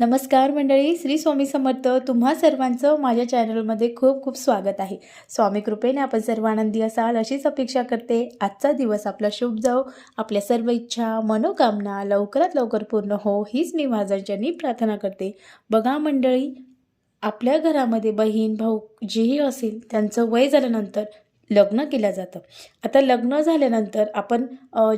नमस्कार मंडळी श्री स्वामी समर्थ तुम्हा सर्वांचं माझ्या चॅनलमध्ये खूप खूप स्वागत आहे. स्वामी कृपेने आपण सर्व आनंदी असाल अशीच अपेक्षा करते. आजचा दिवस आपला शुभ जाओ आपल्या सर्व इच्छा मनोकामना लवकरात लवकर पूर्ण हो हीच मी माझ्यांच्यानी प्रार्थना करते. बघा मंडळी आपल्या घरामध्ये बहीण भाऊ जेही असेल त्यांचं वय झाल्यानंतर लग्न केलं जातं. आता लग्न झाल्यानंतर आपण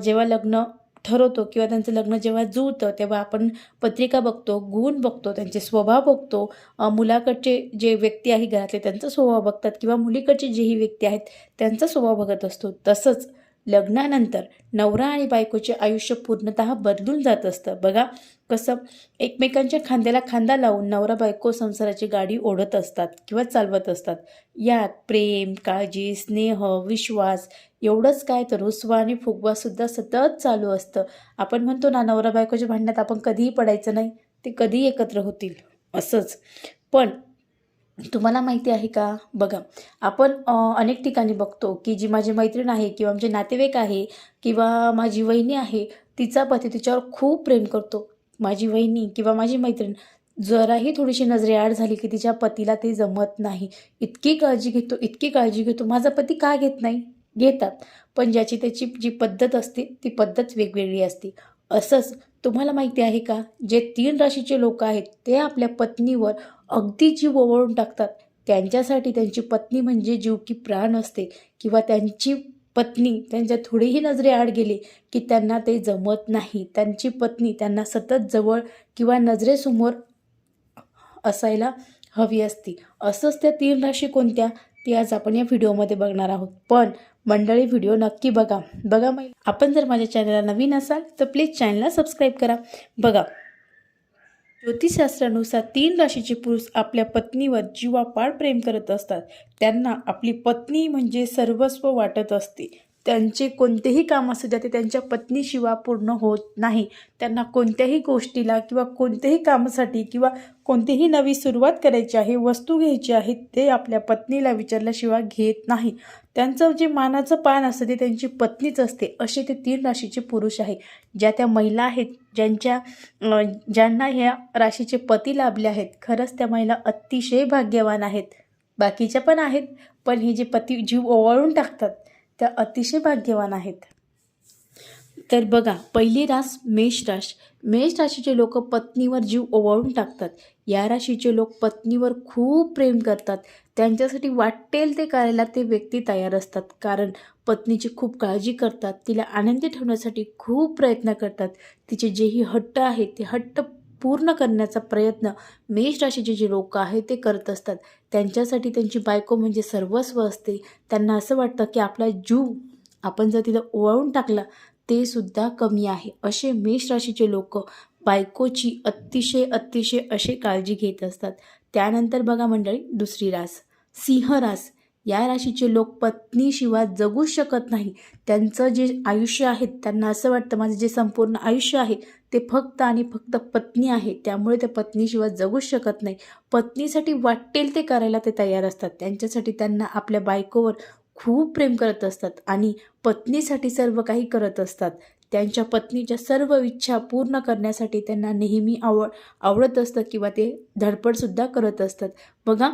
जेव्हा लग्न ठरवतो किंवा त्यांचं लग्न जेव्हा जुळतं तेव्हा आपण पत्रिका बघतो गुण बघतो त्यांचे स्वभाव बघतो. मुलाकडचे जे व्यक्ती आहे घरातले त्यांचा स्वभाव बघतात किंवा मुलीकडचे जेही व्यक्ती आहेत त्यांचा स्वभाव बघत असतो. तसंच लग्नानंतर नवरा आणि बायकोचे आयुष्य पूर्णतः बदलून जात असतं. बघा कसं एकमेकांच्या खांद्याला खांदा लावून नवरा बायको संसाराची गाडी ओढत असतात किंवा चालवत असतात. यात प्रेम काळजी स्नेह विश्वास एवढंच काय तर रुसवा आणि फुगवासुद्धा सतत चालू असतं. आपण म्हणतो ना नवरा बायकोच्या भांडण्यात आपण कधीही पडायचं नाही ते कधी एकत्र होतील. असंच. पण तुम्हाला माहिती आहे का? बघा आपण अनेक ठिकाणी बघतो की जी माझी मैत्रीण आहे किंवा आमचे नातेवाईक आहे किंवा माझी वहिनी आहे तिचा पती तिच्यावर खूप प्रेम करतो. माझी वहिनी किंवा माझी मैत्रीण जराही थोडीशी नजरे आड झाली की तिच्या पतीला ते जमत नाही. इतकी काळजी घेतो इतकी काळजी घेतो. माझा पती का घेत नाही? घेतात. पण ज्याची त्याची जी पद्धत असते ती पद्धत वेगवेगळी असते. असंच तुम्हाला माहिती आहे का? जे तीन राशीचे लोक आहेत ते आपल्या पत्नीवर अगदी जीव ओवाळून टाकतात. त्यांच्यासाठी त्यांची पत्नी म्हणजे जीव की प्राण असते किंवा त्यांची पत्नी त्यांच्या थोडीही नजरे आड गेली की त्यांना ते जमत नाही. त्यांची पत्नी त्यांना सतत जवळ किंवा नजरेसमोर असायला हवी असती. असंच त्या तीन राशी कोणत्या? ती आज आपण या व्हिडिओमध्ये बघणार आहोत. पण मंडळी व्हिडिओ नक्की बघा. बघा मै आपण जर माझ्या चॅनलला नवीन असाल तर प्लीज चॅनलला सबस्क्राईब करा. बघा ज्योतिषशास्त्रानुसार तीन राशीचे पुरुष आपल्या पत्नीवर जीवापाड प्रेम करत असतात. त्यांना आपली पत्नी म्हणजे सर्वस्व वाटत असते. त्यांचे कोणतेही काम असू द्या ते त्यांच्या पत्नीशिवाय पूर्ण होत नाही. त्यांना कोणत्याही गोष्टीला किंवा कोणत्याही कामासाठी किंवा कोणतीही नवी सुरुवात करायची आहे वस्तू घ्यायची आहे ते आपल्या पत्नीला विचारल्याशिवाय घेत नाही. त्यांचं जे मानाचं पान असतं ते त्यांची पत्नीच असते असे ते तीन राशीचे पुरुष आहे. ज्या त्या महिला आहेत ज्यांच्या ज्यांना ह्या राशीचे पती लाभले आहेत खरंच त्या महिला अतिशय भाग्यवान आहेत. बाकीच्या पण आहेत पण हे जे पती जीव ओवाळून टाकतात त्या अतिशय भाग्यवान आहेत. तर बघा पहिली रास मेष राश. मेष राशीचे लोक पत्नीवर जीव ओवाळून टाकतात. या राशीचे लोक पत्नीवर खूप प्रेम करतात. त्यांच्यासाठी वाटेल ते करायला ते व्यक्ती तयार असतात. कारण पत्नीची खूप काळजी करतात. तिला आनंदी ठेवण्यासाठी खूप प्रयत्न करतात. तिचे जेही हट्ट आहेत ते हट्ट पूर्ण करण्याचा प्रयत्न मेष राशीचे जे लोक आहेत ते करत असतात. त्यांच्यासाठी त्यांची बायको म्हणजे सर्वस्व असते. त्यांना असं वाटतं की आपला जीव आपण जर तिला ओवाळून टाकला ते सुद्धा कमी आहे. असे मेष राशीचे लोक बायकोची अतिशय अतिशय असे काळजी घेत असतात. त्यानंतर बघा मंडळी दुसरी रास सिंह रास. या राशीचे लोक पत्नीशिवाय जगूच शकत नाही. त्यांचं जे आयुष्य आहे त्यांना असं वाटतं माझं जे संपूर्ण आयुष्य आहे ते फक्त आणि फक्त पत्नी आहे. त्यामुळे ते पत्नीशिवाय जगूच शकत नाही. पत्नीसाठी वाटेल ते करायला ते तयार असतात. त्यांच्यासाठी त्यांना आपल्या बायकोवर खूप प्रेम करत असतात आणि पत्नीसाठी सर्व काही करत असतात. त्यांच्या पत्नीच्या सर्व इच्छा पूर्ण करण्यासाठी त्यांना नेहमी आवड आवडत असतं किंवा ते धडपडसुद्धा करत असतात. बघा.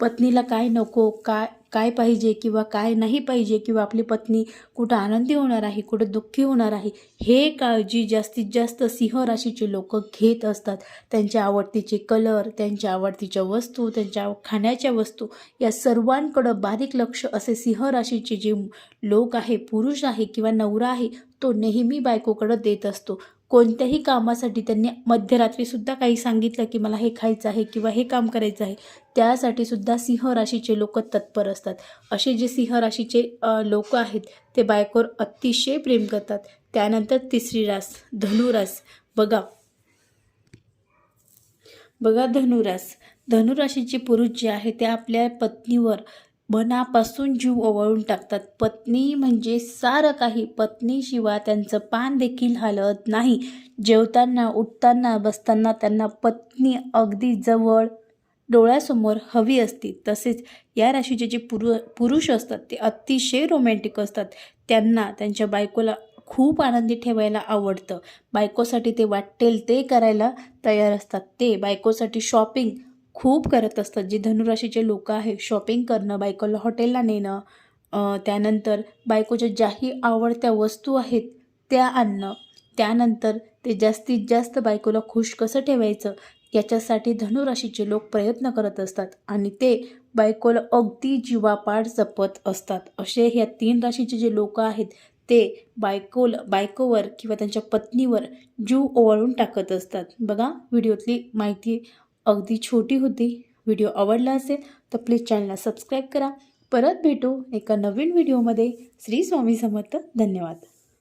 पत्नीला काय नको काय काय पाहिजे किंवा काय नाही पाहिजे किंवा आपली पत्नी कुठं आनंदी होणार आहे कुठं दुःखी होणार आहे हे काळजी जास्तीत जास्त सिंह राशीचे लोक घेत असतात. त्यांच्या आवडतीचे कलर त्यांच्या आवडतीच्या वस्तू त्यांच्या खाण्याच्या वस्तू या सर्वांकडं बारीक लक्ष असे सिंह राशीचे जे लोक आहे पुरुष आहे किंवा नवरा आहे तो नेहमी बायकोकडं देत असतो. कोणत्याही कामासाठी त्यांनी मध्यरात्रीसुद्धा काही सांगितलं की मला हे खायचं आहे किंवा हे काम करायचं आहे त्यासाठी सुद्धा सिंह राशीचे लोक तत्पर असतात. असे जे सिंह राशीचे लोक आहेत ते बायकोवर अतिशय प्रेम करतात. त्यानंतर तिसरी रास धनुरास. बघा. बघा धनुरास. धनुराशीचे पुरुष जे आहे ते आपल्या पत्नीवर मनापासून जीव ओवळून टाकतात. पत्नी म्हणजे सारं काही. पत्नीशिवाय त्यांचं पान देखील हलत नाही. जेवताना उठताना बसताना त्यांना पत्नी अगदी जवळ डोळ्यासमोर हवी असते. तसेच या राशीचे जे पुरु पुरुष असतात ते अतिशय रोमॅन्टिक असतात. त्यांना त्यांच्या बायकोला खूप आनंदी ठेवायला आवडतं. बायकोसाठी ते वाटेल ते करायला तयार असतात. ते बायकोसाठी शॉपिंग खूप करत असतात. जे धनुराशीचे लोक आहे शॉपिंग करणं बायकोला हॉटेलला नेणं त्यानंतर बायकोच्या ज्याही आवडत्या वस्तू आहेत त्या आणणं त्यानंतर ते जास्तीत जास्त बायकोला खुश कसं ठेवायचं याच्यासाठी धनुराशीचे लोक प्रयत्न करत असतात आणि ते बायकोला अगदी जीवापाड जपत असतात. असे ह्या तीन राशीचे जे लोक आहेत ते बायकोला बायकोवर किंवा त्यांच्या पत्नीवर जीव ओवाळून टाकत असतात. बघा व्हिडिओतली माहिती अगदी छोटी होती. व्हिडिओ आवडला असेल तर प्लीज चॅनलला सबस्क्राईब करा. परत भेटू एका नवीन व्हिडिओमध्ये. श्री स्वामी समर्थ. धन्यवाद.